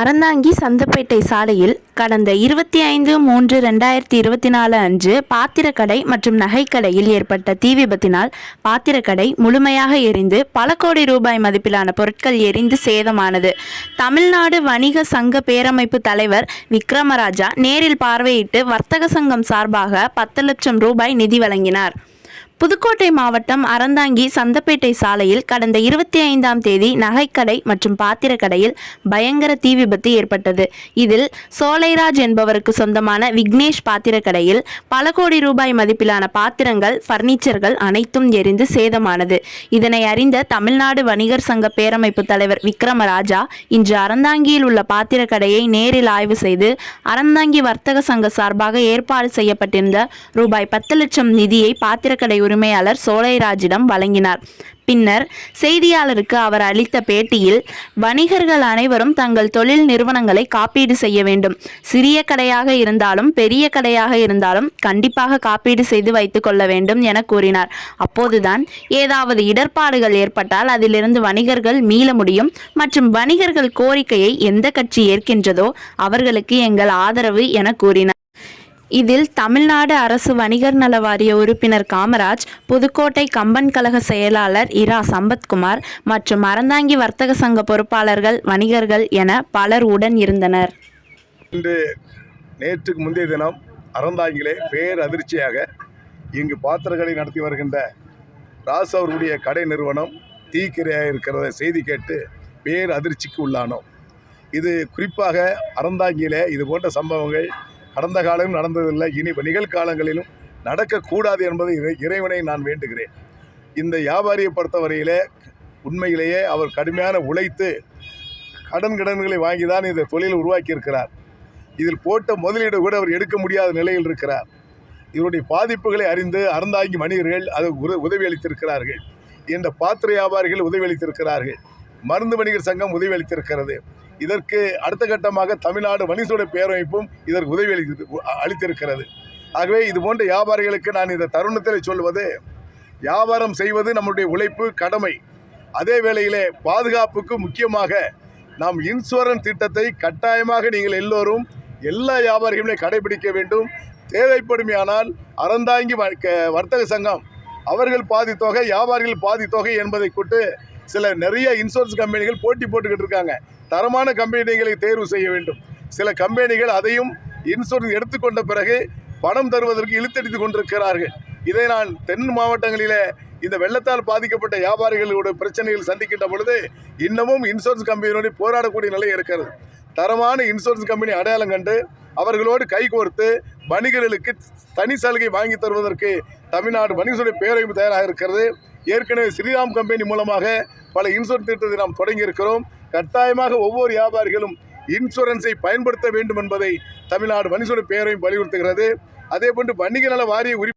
அறந்தாங்கி சந்தப்பேட்டை சாலையில் கடந்த இருபத்தி ஐந்து மூன்று ரெண்டாயிரத்தி இருபத்தி நாலு அன்று பாத்திரக்கடை மற்றும் நகைக்கடையில் ஏற்பட்ட தீ விபத்தினால் பாத்திரக்கடை முழுமையாக எரிந்து பல கோடி ரூபாய் மதிப்பிலான பொருட்கள் எரிந்து சேதமானது. தமிழ்நாடு வணிக சங்க பேரமைப்பு தலைவர் விக்ரமராஜா நேரில் பார்வையிட்டு வர்த்தக சங்கம் சார்பாக பத்து லட்சம் ரூபாய் நிதி வழங்கினார். புதுக்கோட்டை மாவட்டம் அறந்தாங்கி சந்தப்பேட்டை சாலையில் கடந்த இருபத்தி ஐந்தாம் தேதி நகைக்கடை மற்றும் பாத்திரக்கடையில் பயங்கர தீ விபத்து ஏற்பட்டது. இதில் சோலைராஜ் என்பவருக்கு சொந்தமான விக்னேஷ் பாத்திரக்கடையில் பல கோடி ரூபாய் மதிப்பிலான பாத்திரங்கள் பர்னிச்சர்கள் அனைத்தும் எரிந்து சேதமானது. இதனை அறிந்த தமிழ்நாடு வணிகர் சங்க பேரமைப்பு தலைவர் விக்ரமராஜா இன்று அறந்தாங்கியில் உள்ள பாத்திரக்கடையை நேரில் ஆய்வு செய்து அறந்தாங்கி வர்த்தக சங்க சார்பாக ஏற்பாடு செய்யப்பட்டிருந்த ரூபாய் பத்து லட்சம் நிதியை பாத்திரக்கடை உரிமையாளர் சோலைராஜிடம் வழங்கினார். பின்னர் செய்தியாளருக்கு அவர் அளித்த பேட்டியில் வணிகர்கள் அனைவரும் தங்கள் தொழில் நிறுவனங்களை காப்பீடு செய்ய வேண்டும். சிறிய கடையாக இருந்தாலும் பெரிய கடையாக இருந்தாலும் கண்டிப்பாக காப்பீடு செய்து வைத்துக் கொள்ள வேண்டும் என கூறினார். அப்போதுதான் ஏதாவது இடர்பாடுகள் ஏற்பட்டால் அதிலிருந்து வணிகர்கள் மீள முடியும். மற்றும் வணிகர்கள் கோரிக்கையை எந்த கட்சி ஏற்கின்றதோ அவர்களுக்கு எங்கள் ஆதரவு என கூறினார். இதில் தமிழ்நாடு அரசு வணிகர் நல வாரிய உறுப்பினர் காமராஜ் புதுக்கோட்டை கம்பன் கழக செயலாளர் இரா சம்பத்குமார் மற்றும் அறந்தாங்கி வர்த்தக சங்க பொறுப்பாளர்கள் வணிகர்கள் என பலர் உடன் இருந்தனர். இன்று நேற்றுக்கு முந்தைய தினம் அறந்தாங்கிலே பேர் அதிர்ச்சியாக இங்கு பாத்திரங்களை நடத்தி வருகின்ற ராஸ் அவர்களுடைய கடை நிறுவனம் தீக்கிரையாக இருக்கிறத செய்தி கேட்டு பேர் அதிர்ச்சிக்கு உள்ளானோம். இது குறிப்பாக அறந்தாங்கியில் இது போன்ற சம்பவங்கள் கடந்த காலம் நடந்ததில்லை. இனி நிகழ்காலங்களிலும் நடக்கக்கூடாது என்பதை இறை- இறைவனை நான் வேண்டுகிறேன். இந்த வியாபாரியை பொறுத்தவரையிலே உண்மையிலேயே அவர் கடுமையான உழைத்து கடன் கடன்களை வாங்கி தான் இந்த தொழில் உருவாக்கியிருக்கிறார். இதில் போட்ட முதலீடு கூட அவர் எடுக்க முடியாத நிலையில் இருக்கிறார். இவருடைய பாதிப்புகளை அறிந்து அறந்தாங்கி மனிதர்கள் அது உத- உதவி அளித்திருக்கிறார்கள். இந்த பாத்திர வியாபாரிகள் உதவி அளித்திருக்கிறார்கள். மருந்து வணிகர் சங்கம் உதவி அளித்திருக்கிறது. இதற்கு அடுத்த கட்டமாக தமிழ்நாடு வணிகோட பேரமைப்பும் இதற்கு உதவி அளித்து அளித்திருக்கிறது. ஆகவே இது போன்ற வியாபாரிகளுக்கு நான் இந்த தருணத்தில் சொல்வது வியாபாரம் செய்வது நம்முடைய உழைப்பு கடமை. அதே வேளையிலே பாதுகாப்புக்கு முக்கியமாக நாம் இன்சூரன்ஸ் திட்டத்தை கட்டாயமாக நீங்கள் எல்லோரும் எல்லா வியாபாரிகளுமே கடைபிடிக்க வேண்டும். தேவைப்படுமையானால் அறந்தாங்கி வ- க- வர்த்தக சங்கம். அவர்கள் பாதி தொகை வியாபாரிகள் பாதி தொகை என்பதை கொண்டு சில நிறைய இன்சூரன்ஸ் கம்பெனிகள் போட்டி போட்டுக்கிட்டு இருக்காங்க. தரமான கம்பெனிகளை தேர்வு செய்ய வேண்டும். சில கம்பெனிகள் அதையும் இன்சூரன்ஸ் எடுத்துக்கொண்ட பிறகு பணம் தருவதற்கு இழுத்தடித்து கொண்டிருக்கிறார்கள். இதை நான் தென் மாவட்டங்களில் இந்த வெள்ளத்தால் பாதிக்கப்பட்ட வியாபாரிகளோட பிரச்சனைகள் சந்திக்கின்ற பொழுது இன்னமும் இன்சூரன்ஸ் கம்பெனியோடு போராடக்கூடிய நிலை இருக்கிறது. தரமான இன்சூரன்ஸ் கம்பெனி அடையாளம் கண்டு அவர்களோடு கைகோர்த்து வணிகர்களுக்கு தனி சலுகை வாங்கி தருவதற்கு தமிழ்நாடு வணிகர்களுடைய பேரமைப்பு தயாராக இருக்கிறது. ஏற்கனவே ஸ்ரீராம் கம்பெனி மூலமாக பல இன்சூரன்ஸ் திட்டத்தை நாம் தொடங்கி இருக்கிறோம் கட்டாயமாக ஒவ்வொரு வியாபாரிகளும் இன்சூரன்ஸை பயன்படுத்த வேண்டும் என்பதை தமிழ்நாடு வணிகர்களுடைய பெயரையும் வலியுறுத்துகிறது. அதேபோன்று வணிக நல வாரிய உரி